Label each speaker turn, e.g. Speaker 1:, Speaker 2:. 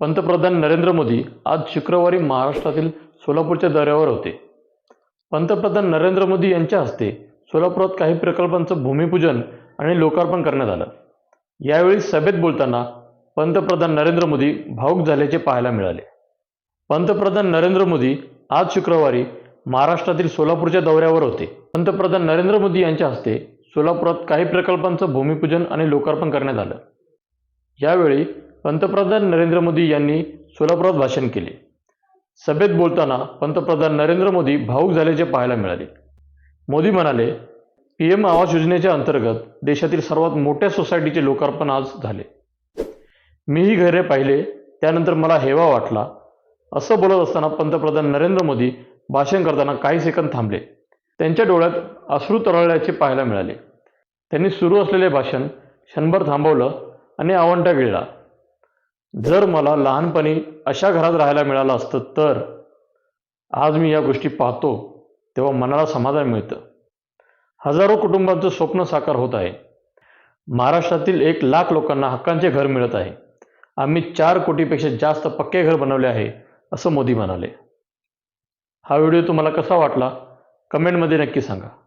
Speaker 1: पंतप्रधान नरेंद्र मोदी आज शुक्रवारी महाराष्ट्रातील सोलापूरच्या दौऱ्यावर होते. पंतप्रधान नरेंद्र मोदी यांच्या हस्ते सोलापुरात काही प्रकल्पांचं भूमिपूजन आणि लोकार्पण करण्यात आलं. यावेळी सभेत बोलताना पंतप्रधान नरेंद्र मोदी भाऊक झाल्याचे पाहायला मिळाले. पंतप्रधान नरेंद्र मोदी आज शुक्रवारी महाराष्ट्रातील सोलापूरच्या दौऱ्यावर होते. पंतप्रधान नरेंद्र मोदी यांच्या हस्ते सोलापुरात काही प्रकल्पांचं भूमिपूजन आणि लोकार्पण करण्यात आलं. यावेळी पंतप्रधान नरेंद्र मोदी यांनी सोलापुरात भाषण केले. सभेत बोलताना पंतप्रधान नरेंद्र मोदी भाऊक झाल्याचे पाहायला मिळाले. मोदी म्हणाले पी एम आवास योजनेच्या अंतर्गत देशातील सर्वात मोठ्या सोसायटीचे लोकार्पण आज झाले. मीही घरे पाहिले त्यानंतर मला हेवा वाटला. असं बोलत असताना पंतप्रधान नरेंद्र मोदी भाषण करताना काही सेकंद थांबले. त्यांच्या डोळ्यात अश्रू तरळल्याचे पाहायला मिळाले. त्यांनी सुरू असलेले भाषण क्षणभर थांबवलं आणि आवंटा गिळला. जर मला लहानपणी अशा घरात राहायला मिळालं असतं तर आज मी या गोष्टी पाहतो तेव्हा मनाला समाधान मिळतं. हजारो कुटुंबांचं स्वप्न साकार होत आहे. महाराष्ट्रातील एक लाख लोकांना हक्कांचे घर मिळत आहे. आम्ही चार कोटीपेक्षा जास्त पक्के घर बनवले आहे असं मोदी म्हणाले. हा व्हिडिओ तुम्हाला कसा वाटला? कमेंटमध्ये नक्की सांगा.